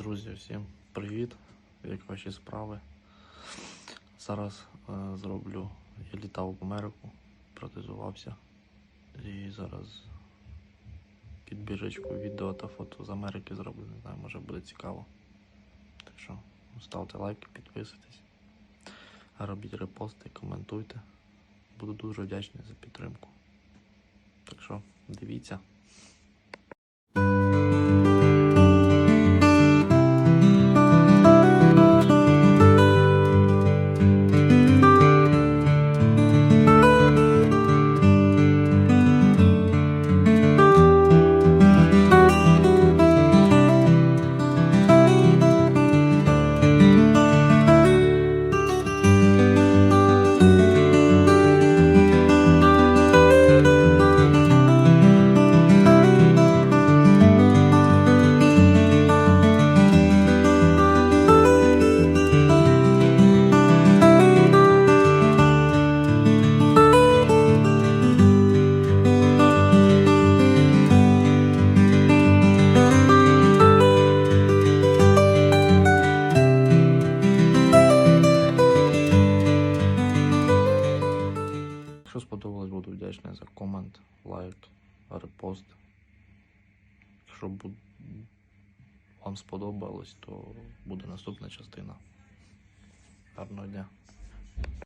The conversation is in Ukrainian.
Друзі, всім привіт! Як ваші справи? Зараз е, зроблю. Я літав в Америку, протезувався. І зараз підбіжечку відео та фото з Америки зроблю. Не знаю, може буде цікаво. Так що ставте лайки, підписуйтесь, робіть репости, коментуйте. Буду дуже вдячний за підтримку. Так що дивіться. Вдячний за комент, лайк, репост. Якщо вам сподобалось, то буде наступна частина. Гарного дня.